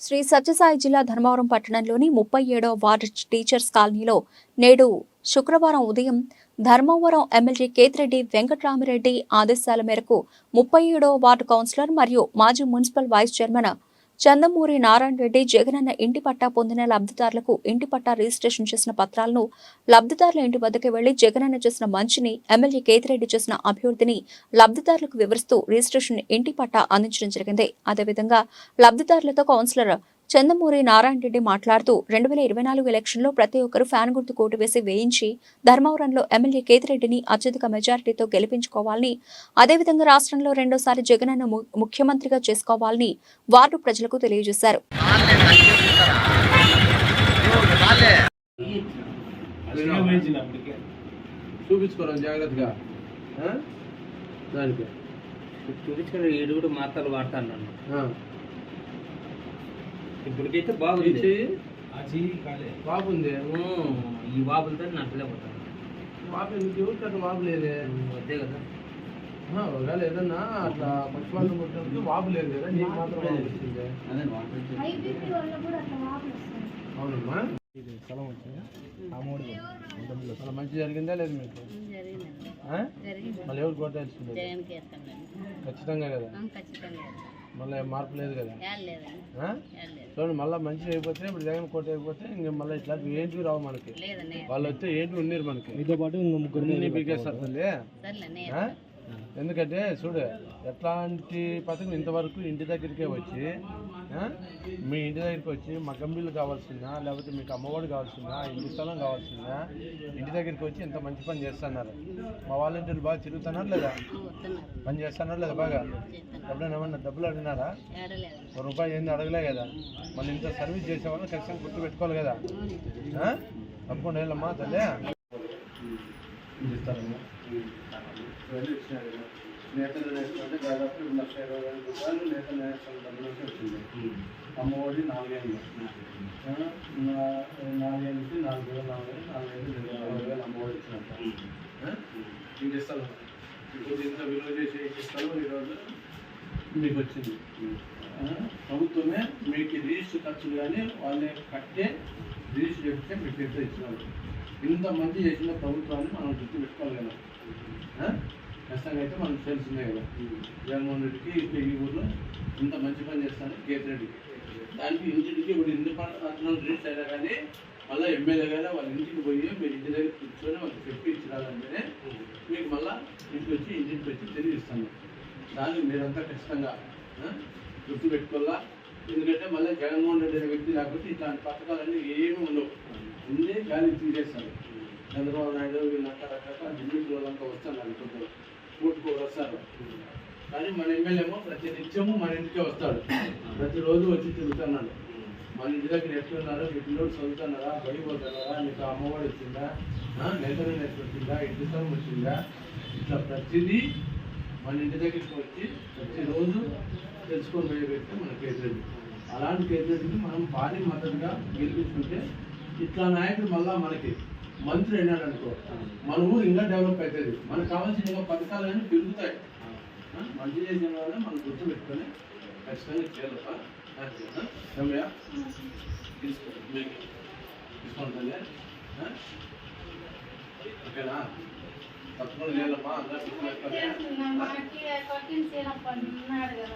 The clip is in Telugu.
శ్రీ సత్యసాయి జిల్లా ధర్మవరం పట్టణంలోని ముప్పై ఏడో వార్డు టీచర్స్ కాలనీలో నేడు శుక్రవారం ఉదయం ధర్మవరం ఎమ్మెల్యే కేతిరెడ్డి వెంకటరామిరెడ్డి ఆదేశాల మేరకు ముప్పై ఏడో వార్డు కౌన్సిలర్ మరియు మాజీ municipal vice chairman Chandamuri Narayana Reddy Jagananna ఇంటి పట్టా పొందిన లబ్ధిదారులకు ఇంటి పట్టా రిజిస్ట్రేషన్ చేసిన పత్రాలను లబ్ధిదారుల ఇంటి వద్దకు వెళ్ళి జగనన్న చేసిన మంచిని ఎమ్మెల్యే కేతిరెడ్డి చేసిన అభివృద్ధిని లబ్ధిదారులకు వివరిస్తూ రిజిస్ట్రేషన్ ఇంటి పట్టా అందించడం జరిగింది. అదేవిధంగా లబ్ధిదారులతో కౌన్సిలర్ చందమూరి నారాయణ రెడ్డి మాట్లాడుతూ రెండు వేల ఇరవై నాలుగు ఎలక్షన్లో ప్రతి ఒక్కరూ ఫ్యాన్ గుర్తు కోటు వేసి వేయించి ధర్మవరంలో ఎమ్మెల్యే కేతిరెడ్డిని అత్యధిక మెజారిటీతో గెలిపించుకోవాలని అదేవిధంగా రాష్ట్రంలో రెండోసారి జగనన్న ముఖ్యమంత్రిగా చేసుకోవాలని వార్డు ప్రజలకు తెలియజేశారు జాగ్రత్తగా? దానికి కూడా మాత్రలు వాడతాను. ఇప్పటికైతే బాగుంది. బాగుంది. ఈ బాబులతో నచ్చలేకపోతాను బాబు నీకు ఎవరికి అట్లా బాబు లేదే? వద్దే కదా. ఒకవేళ ఏదన్నా అట్లా పక్షపాతం కొట్టినప్పుడు బాబు లేదు కదా నీకు మాత్రం అవునమ్మా. స్థలం అలా మంచి జరిగిందా లేదు మీకు? మళ్ళీ ఎవరు కొట్టాల్సింది ఖచ్చితంగా కదా. ఖచ్చితంగా మళ్ళీ మార్పు లేదు కదా. చూడండి మళ్ళీ మంచి అయిపోతే ఇప్పుడు జగన్ కోట అయిపోతే ఇంక మళ్ళీ ఇట్లాంటివి ఏంటివి రావు మనకి. వాళ్ళు వస్తే ఏంటి ఉన్నారు మనకి. మీతో పాటు ఇంకో ముగ్గురు పీకేస్తారు తల్లి? ఎందుకంటే చూడు ఎట్లాంటి పథకం ఇంతవరకు ఇంటి దగ్గరికే వచ్చి? మీ ఇంటి దగ్గరికి వచ్చి మగ్గం బిల్లు కావాల్సిందా? లేకపోతే మీకు అమ్మఒడి కావాల్సిందా? ఇంటి స్థలం కావాల్సిందా? ఇంటి దగ్గరికి వచ్చి ఇంత మంచి పని చేస్తున్నారు. మా వాలంటీర్లు బాగా తిరుగుతున్నారు లేదా? పని చేస్తున్నారు లేదా బాగా? ఎప్పుడైనా ఏమన్నా డబ్బులు అడిగినారా? ఒక రూపాయి ఏంది అడగలే కదా. మన ఇంత సర్వీస్ చేసే వాళ్ళు ఖచ్చితంగా గుర్తు పెట్టుకోవాలి కదా? తప్పకుండా వెళ్ళమ్మా తల్లి. నేతలు నేర్చుకుంటే దాదాపు రెండు లక్షల ఇరవై వేల రూపాయలు నేతలు నేర్చుకున్న డబ్బులు వచ్చింది. అమ్మఒడి నాలుగేళ్ళు ఆ, నా- నాలుగేళ్ళ నుంచి నాలుగు వేలు నాలుగు వేలు నాలుగు వేలు రెండు అరవై వేలు అమ్మఒడి ఇచ్చినట్ట? ఇంక ఇస్తాను ఇప్పుడు ఇంత విలువ చేసి ఇస్తాను ఈరోజు మీకు వచ్చింది. ప్రభుత్వమే మీకు రిజిస్టర్ ఖర్చులు కానీ వాళ్ళే కట్టే రిజిస్టర్ చేస్తే మీకు ఎంత ఇచ్చినారు? ఇంత మంచి చేసిన ప్రభుత్వాన్ని మనం గుర్తు పెట్టుకోవాలి కదా. ఆ? ఖచ్చితంగా అయితే మనకు తెలిసిందే కదా. జగన్మోహన్ రెడ్డికి ఈ ఊర్లో ఇంత మంచి పని చేస్తాను కేతిరెడ్డికి దానికి ఇంటికి ఇప్పుడు ఇంటి పట్టణం రిజిస్టర్ అయినా కానీ మళ్ళీ ఎమ్మెల్యే గారు వాళ్ళ ఇంటికి పోయి మీరు ఇంటి దగ్గర కూర్చొని వాళ్ళకి చెప్పి మీకు మళ్ళీ ఇంటికి వచ్చి ఇంటికి వచ్చి తిరిగి ఇస్తాను దాన్ని మీరంతా ఖచ్చితంగా గుర్తుపెట్టుకోవాలా పెట్టుకోవాలా? ఎందుకంటే మళ్ళీ జగన్మోహన్ రెడ్డి అనే వ్యక్తి లేకపోతే ఇట్లాంటి పథకాలన్నీ ఏమీ ఉండవు. ఉండే గాలి తీసేస్తారు చంద్రబాబు నాయుడు వీళ్ళంతా రకరకాల ఢిల్లీకి వాళ్ళంతా వస్తారు అనుకుంటారు. కూటుకు వస్తారు. కానీ మన ఎమ్మెల్యేమో ప్రతి నిత్యము మన ఇంటికే వస్తాడు. ప్రతిరోజు వచ్చి తిరుగుతున్నాడు. మన ఇంటి దగ్గర ఎట్లున్నారు మీ పిల్లలు చదువుతున్నారా బడి పోతున్నారా మీకు అమ్మఒడి వచ్చిందా? నెలకొని నెట్ వచ్చిందా? ఇంటి స్థలం వచ్చిందా? ఇట్లా ప్రతిదీ మన ఇంటి దగ్గరికి వచ్చి ప్రతిరోజు తెలుసుకొని పోయే వ్యక్తి మన కేసరెడ్డి అలాంటి కేసరెడ్డిని మనం భారీ మద్దతుగా గెలిపించుకుంటే ఇట్లా నాయకుడు మళ్ళా మనకి మంత్రి అయినాడు అనుకో మన ఊరు ఇంకా డెవలప్ అవుతుంది మనకు కావాల్సిన ఇంకా పథకాలు అన్నీ పెరుగుతాయి మంచి చేసిన వాళ్ళే మనం గుర్తు పెట్టుకొని ఖచ్చితంగా చేయాలప్ప రమ్య తీసుకో ఓకేనా? తప్పకుండా లేదమ్మా అందరూ